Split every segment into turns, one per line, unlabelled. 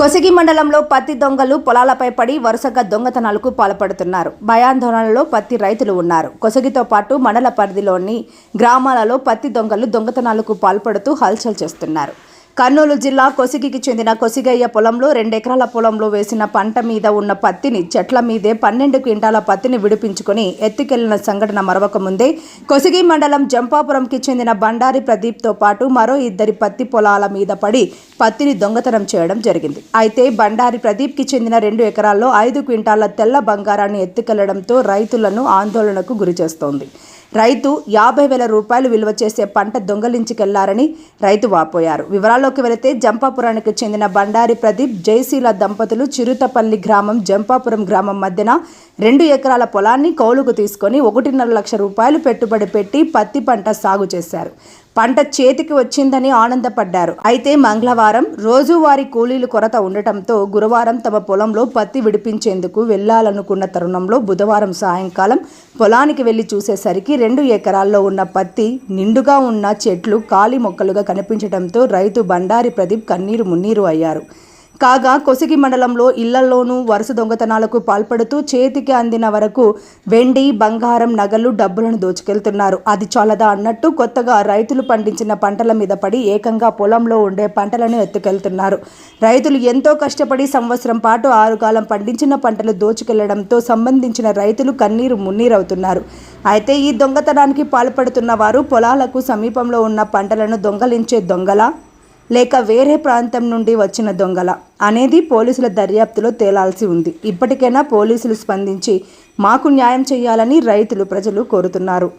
కొసగి మండలంలో పత్తి దొంగలు పొలాలపై పడి వరుసగా దొంగతనాలకు పాల్పడుతున్నారు. భయాందోళనలో పత్తి రైతులు ఉన్నారు. కొసగితో పాటు మండల పరిధిలోని గ్రామాలలో పత్తి దొంగలు దొంగతనాలకు పాల్పడుతూ హల్చల్ చేస్తున్నారు. కర్నూలు జిల్లా కొసిగికి చెందిన కొసిగయ్య పొలంలో రెండెకరాల పొలంలో వేసిన పంట మీద ఉన్న పత్తిని చెట్ల మీదే పన్నెండు క్వింటాల పత్తిని విడిపించుకొని ఎత్తుకెళ్ళిన సంఘటన మరొక ముందే. కొసిగి మండలం జంపాపురంకి చెందిన బండారి ప్రదీప్తో పాటు మరో ఇద్దరి పత్తి పొలాల మీద పడి పత్తిని దొంగతనం చేయడం జరిగింది. అయితే బండారి ప్రదీప్కి చెందిన రెండు ఎకరాల్లో ఐదు క్వింటాల తెల్ల బంగారాన్ని ఎత్తుకెళ్ళడంతో రైతులను ఆందోళనకు గురిచేస్తోంది. రైతు యాభై వేల రూపాయలు విలువ చేసే పంట దొంగలించుకెళ్ళారని రైతు వాపోయారు. వివరాల్లోకి వెళితే జంపాపురానికి చెందిన బండారి ప్రదీప్ జయశీల దంపతులు చిరుతపల్లి గ్రామం జంపాపురం గ్రామం మధ్యన రెండు ఎకరాల పొలాన్ని కౌలుకు తీసుకొని ఒకటిన్నర లక్ష రూపాయలు పెట్టుబడి పెట్టి పత్తి పంట సాగు చేశారు. పంట చేతికి వచ్చిందని ఆనందపడ్డారు. అయితే మంగళవారం రోజువారీ కూలీలు కొరత ఉండటంతో గురువారం తమ పొలంలో పత్తి విడిపించేందుకు వెళ్ళాలనుకున్న తరుణంలో బుధవారం సాయంకాలం పొలానికి వెళ్ళి చూసేసరికి రెండు ఎకరాల్లో ఉన్న పత్తి నిండుగా ఉన్న చెట్లు ఖాళీ మొక్కలుగా కనిపించడంతో రైతు బండారి ప్రదీప్ కన్నీరు మున్నీరు అయ్యారు. కాగా కొసిగి మండలంలో ఇళ్ళలోనూ వరుస దొంగతనాలకు పాల్పడుతూ చేతికి అందిన వరకు వెండి బంగారం నగలు డబ్బులను దోచుకెళ్తున్నారు. అది చాలదా అన్నట్టు కొత్తగా రైతులు పండించిన పంటల మీద పడి ఏకంగా పొలంలో ఉండే పంటలను ఎత్తుకెళ్తున్నారు. రైతులు ఎంతో కష్టపడి సంవత్సరం పాటు ఆరుగాలం పండించిన పంటలు దోచుకెళ్ళడంతో సంబంధించిన రైతులు కన్నీరు మున్నీరవుతున్నారు. అయితే ఈ దొంగతనానికి పాల్పడుతున్న వారు పొలాలకు సమీపంలో ఉన్న పంటలను దొంగలించే దొంగల? లేక వేరే ప్రాంతం నుండి వచ్చిన దొంగల అనేది పోలీసుల దర్యాప్తులో తేలాల్సి ఉంది. ఇప్పటికైనా పోలీసులు స్పందించి మాకు న్యాయం చేయాలని రైతులు ప్రజలు కోరుతున్నారు.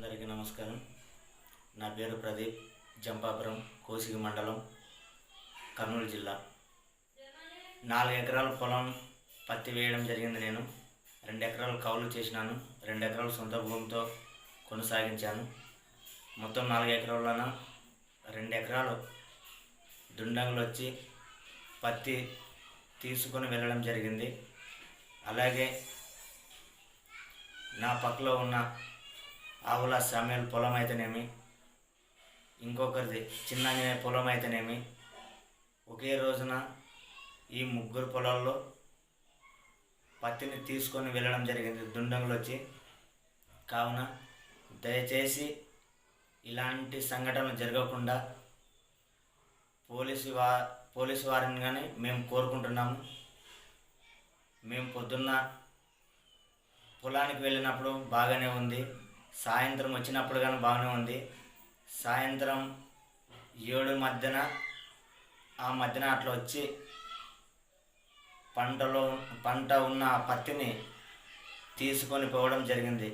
అందరికీ నమస్కారం. నా పేరు ప్రదీప్. జంపాపురం కోసిగి మండలం కర్నూలు జిల్లా. నాలుగు ఎకరాల పొలం పత్తి వేయడం జరిగింది నేను. రెండు ఎకరాలు కౌలు చేసినాను. రెండు ఎకరాలు సొంత భూమితో కొనసాగించాను. మొత్తం నాలుగు ఎకరాలన రెండు ఎకరాలు దుండంగులు వచ్చి పత్తి తీసుకొని వెళ్ళడం జరిగింది. అలాగే నా పక్కలో ఉన్న ఆవుల సామ్యాల పొలం అయితేనేమి ఇంకొకరిది చిన్న పొలం అయితేనేమి ఒకే రోజున ఈ ముగ్గురు పొలాల్లో పత్తిని తీసుకొని వెళ్ళడం జరిగింది. దుండంగులు వచ్చి కావున దయచేసి ఇలాంటి సంఘటనలు జరగకుండా పోలీసు వా పోలీసు వారిని కానీ మేము కోరుకుంటున్నాము. మేము పొద్దున్న పొలానికి వెళ్ళినప్పుడు బాగానే ఉంది. సాయంత్రం వచ్చినప్పుడు కానీ బాగానే ఉంది. సాయంత్రం ఏడు మధ్యన ఆ మధ్యన అట్లా వచ్చి పంటలో పంట ఉన్న పత్తిని తీసుకొని పోవడం జరిగింది.